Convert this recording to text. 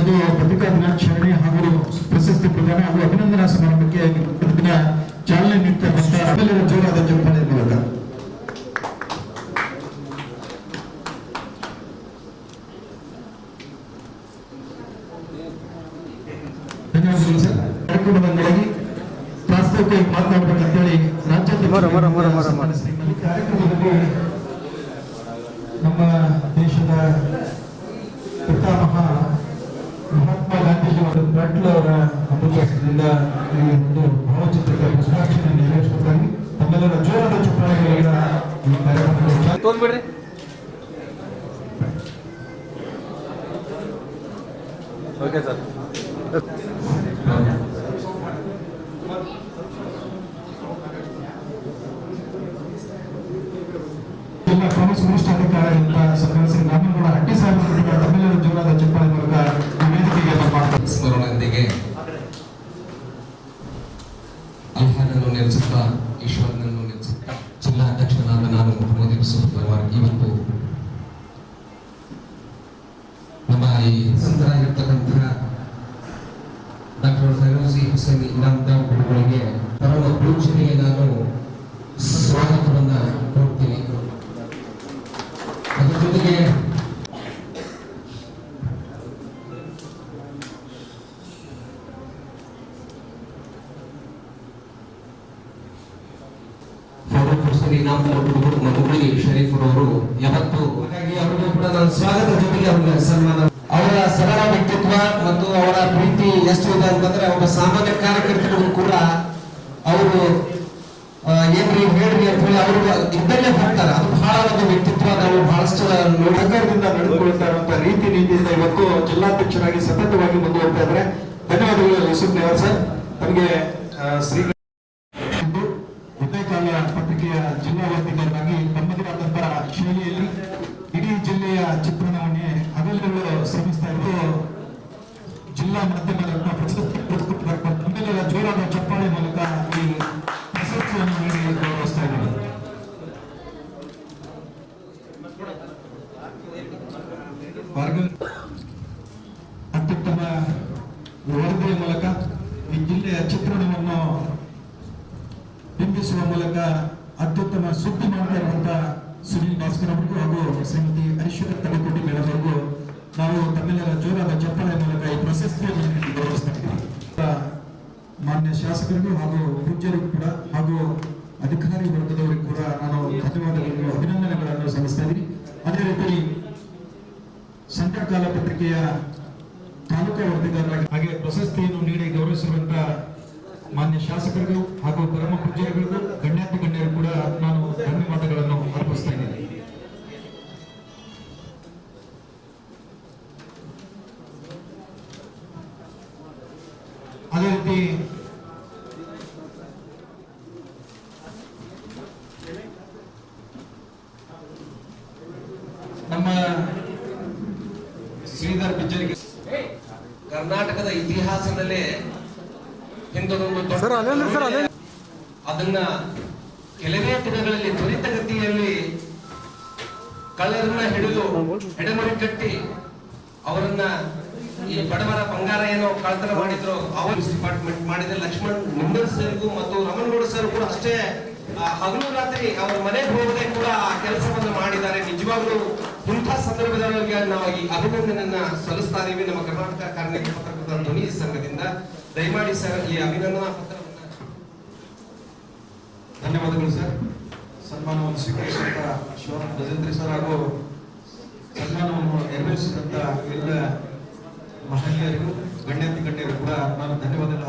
ಅದು ಪತ್ರಿಕಾ ದಿನಾಚರಣೆ ಹಾಗೂ ಪ್ರಶಸ್ತಿ ಪ್ರದಾನ ಹಾಗೂ ಅಭಿನಂದನಾ ಸಮಾರಂಭಕ್ಕೆ ಪ್ರತಿದಿನ ಚಾಲನೆ ನೀಡ್ತಕ್ಕಂಥ ಜೋರಾದ ಜಂಪಾನೆ ಮೂಲಕ ಕಾರ್ಯಕ್ರಮದಲ್ಲಿ ನಮ್ಮ ದೇಶದ ಪಿತಾಮಹ ಮೆಟ್ಲು ಅವರ ಅಮೃತದಿಂದ ಈ ಒಂದು ಭಾವಚಿತ್ರಕ್ಕೆ ಪುಷ್ಪಾರ್ಚನೆ ನೆರವೇರಿಸುತ್ತಾರೆ ತಮ್ಮೆಲ್ಲರ ಜೋರದ ಚುಪ್ಪಾಳೆಗಳಿಂದ ಈ ಕಾರ್ಯಕ್ರಮಕ್ಕೆ ಓಕೆ ಸರ್ ಜಿಲ್ಲಾ ಕಾಂಗ್ರೆಸ್ ವರಿಷ್ಠಾಧಿಕಾರಿಗಳಿಂದ ಸರ್ಕಾರ ಶ್ರೀ ರಾಮನಗೌಡ ಹಟ್ಟಿ ಸಾಹೇಬರಿಗೆ ತಮ್ಮೆಲ್ಲರ ಜೋರಾದ ಚಪ್ಪಾಳೆ ಮೂಲಕ ಈ ವೇದಿಕೆಗೆ ನಮ್ಮ ಸ್ಮರಣೆಯೊಂದಿಗೆ ಅಲ್ಹಾನನ್ನು ನೆಲೆಸುತ್ತಾ ಈಶ್ವರನನ್ನು ಜಿಲ್ಲಾ ಅಧ್ಯಕ್ಷನಾದ ನಾನು ಮೊಹಮ್ಮದ್ ಯೂಸುಫ್ ಇವತ್ತು ನಮ್ಮ ಈ ಸಂತರಾಗಿರ್ತಕ್ಕಂತಹ ಡಾಕ್ಟರ್ ಫೈರೋಜಿ ಹುಸೇನ್ ಇನಾಮ್ದಾರ್ ಗುರುಗಳಿಗೆ ಪರಮ ಪೂಜನೆಗೆ ನಾನು ಹುಸೇನ್ ಇನಾಮ್ದಾರ್ ಹುಡುಗರು ಮಧುಬಲಿ ಶರೀಫ್ ಅವರು ಯಾವತ್ತು ಹಾಗಾಗಿ ಅವರಿಗೂ ಕೂಡ ನಾನು ಸ್ವಾಗತ ಜೊತೆಗೆ ಅವರಿಗೆ ಸನ್ಮಾನ. ಅವರ ಸರಳ ವ್ಯಕ್ತಿತ್ವ ಮತ್ತು ಅವರ ಪ್ರೀತಿ ಎಷ್ಟು ಇದೆ ಅಂತಂದ್ರೆ ಒಬ್ಬ ಸಾಮಾನ್ಯ ಕಾರ್ಯಕರ್ತರಿಗೂ ಕೂಡ ಅವರು ಏನ್ರಿ ಹೇಳ್ರಿ ಅಂತ ಹೇಳಿ ಅವರು ಇದ್ದಲ್ಲೇ ಹೋಗ್ತಾರೆ. ಅದು ಬಹಳ ಒಂದು ವ್ಯಕ್ತಿತ್ವ ನಾವು ಬಹಳಷ್ಟು ನಗರದಿಂದ ನಡೆದುಕೊಳ್ತಾ ರೀತಿ ನೀತಿಯಿಂದ ಇವತ್ತು ಜಿಲ್ಲಾಧ್ಯಕ್ಷರಾಗಿ ಸತತವಾಗಿ ಮುಂದುವರಿತಾ ಇದ್ರೆ ಧನ್ಯವಾದಗಳು ಯೂಸುಫ್ ನೇವರ್ ಸರ್. ತಮಗೆ ಆ, ಶ್ರೀ ಇಂದು ಉದಯಕಾಲ ಪತ್ರಿಕೆಯ ಜಿಲ್ಲಾ ವರದಿಗಾರರಾಗಿ ತಮ್ಮದೇ ಆದಂತಹ ಶೈಲಿಯಲ್ಲಿ ಇಡೀ ಜಿಲ್ಲೆಯ ಚಿತ್ರಣವನ್ನೇ ಹಗಲಿರುಳು ಶ್ರಮಿಸ್ತಾ ಇದ್ದು ಜಿಲ್ಲಾ ಮಾಧ್ಯಮ ರತ್ನ ಪ್ರಸ್ತುತ ಜೋರಾದ ಚಪ್ಪಾಳೆ ಮೂಲಕ ಈ ಪ್ರಶಸ್ತಿಯನ್ನು ನೀಡಿ ಗೌರವಿಸ್ತಾ ಇದ್ದಾರೆ. ಅತ್ಯುತ್ತಮ ವರದಿಯ ಮೂಲಕ ಈ ಜಿಲ್ಲೆಯ ಚಿತ್ರಣವನ್ನು ಬಿಂಬಿಸುವ ಮೂಲಕ ಅತ್ಯುತ್ತಮ ಸುದ್ದಿ ಮಾಡ್ತಾ ಇರುವಂತಹ ಸುನಿಲ್ ಭಾಸ್ಕರ್ ಅವರಿಗೂ ಹಾಗೂ ಶ್ರೀಮತಿ ಐಶ್ವರ್ಯ ತಲೆಕೋಟಿ ಮೇಡಮ್ ನಾವು ತಮ್ಮೆಲ್ಲರ ಜೋರಾದ ಚಪ್ಪಾಳೆ ಮೂಲಕ ಈ ಪ್ರಶಸ್ತಿಯನ್ನು ಗೌರವಿಸ್ತಾ ಇದ್ದೀವಿ. ಮಾನ್ಯ ಶಾಸಕರಿಗೂ ಹಾಗೂ ಪೂಜ್ಯರಿಗೂ ಕೂಡ ಹಾಗೂ ಅಧಿಕಾರಿ ವರ್ಗದವರಿಗೂ ಕೂಡ ನಾನು ಧನ್ಯವಾದಗಳನ್ನು ಅಭಿನಂದನೆಗಳನ್ನು ಸಲ್ಲಿಸ್ತಾ ಇದ್ದೀನಿ. ಅದೇ ರೀತಿ ಸಂಕಟಕಾಲ ಪತ್ರಿಕೆಯ ತಾಲೂಕು ವರದಿಗಾರರಾಗಿ ಹಾಗೆ ಪ್ರಶಸ್ತಿಯನ್ನು ನೀಡಿ ಗೌರವಿಸಿರುವಂತಹ ಮಾನ್ಯ ಶಾಸಕರಿಗೂ ಹಾಗೂ ಪರಮ ಪೂಜ್ಯರಿಗೂ ಗಣ್ಯಾತಿ ಗಣ್ಯರು ಕೂಡ ನಾನು ಧನ್ಯವಾದಗಳನ್ನು ಅರ್ಪಿಸ್ತಾ ಇದ್ದೀನಿ. ಅದೇ ರೀತಿ ನಮ್ಮ ಶ್ರೀಧರ್ ಬಿಜ್ಜರಿಗೆ ಕರ್ನಾಟಕದ ಇತಿಹಾಸದಲ್ಲೇ ಹಿಂದೊಂದು ಸರ್, ಅದೇನ್ರಿ ಸರ್, ಅದನ್ನ ಕೆಲವೇ ದಿನಗಳಲ್ಲಿ ತ್ವರಿತಗತಿಯಲ್ಲಿ ಕಳ್ಳರನ್ನ ಹಿಡಿದು ಹೆಡಮರಿ ಕಟ್ಟಿ ಅವರನ್ನ ಈ ಬಡವರ ಬಂಗಾರ ಏನೋ ಕಳ್ತನ ಮಾಡಿದ್ರು ಅವರು ಡಿಪಾರ್ಟ್ಮೆಂಟ್ ಮಾಡಿದ ಲಕ್ಷ್ಮಣ್ ನಿಂಬಲ್ ಸರ್ಗೂ ಮತ್ತು ರಮಣಗೌಡ ಸರ್ ಕೂಡ ಅಷ್ಟೇ ಹಗಲು ರಾತ್ರಿ ಅವ್ರ ಮನೆಗೆ ಹೋಗದೆ ಕೂಡ ಆ ಕೆಲಸವನ್ನು ಮಾಡಿದ್ದಾರೆ. ನಿಜವಾಗ್ಲೂ ಇಂಥ ಸಂದರ್ಭದಲ್ಲಿ ನಾವು ಈ ಅಭಿನಂದನೆಯನ್ನ ಸಲ್ಲಿಸ್ತಾ ಇದೀವಿ. ನಮ್ಮ ಕರ್ನಾಟಕ ಕಾರ್ಮಿಕ ಧ್ವನಿ ಸಂಘದಿಂದ ದಯಮಾಡಿ ಸರ್ ಈ ಅಭಿನಂದನಾ ಪತ್ರವನ್ನ ಧನ್ಯವಾದಗಳು ಸರ್. ಸನ್ಮಾನವನ್ನು ಸ್ವೀಕರಿಸಿದಂತಹ ಶಿವರಾಮ್ ಗಜೇಂದ್ರಿ ಸರ್ ಹಾಗೂ ಸನ್ಮಾನವನ್ನು ನೆರವೇರಿಸಿದಂತಹ ಎಲ್ಲ ಮಹನೀಯರಿಗೂ ಗಣ್ಯಾತಿ ಗಣ್ಯರು ಕೂಡ ನಾನು ಧನ್ಯವಾದಗಳು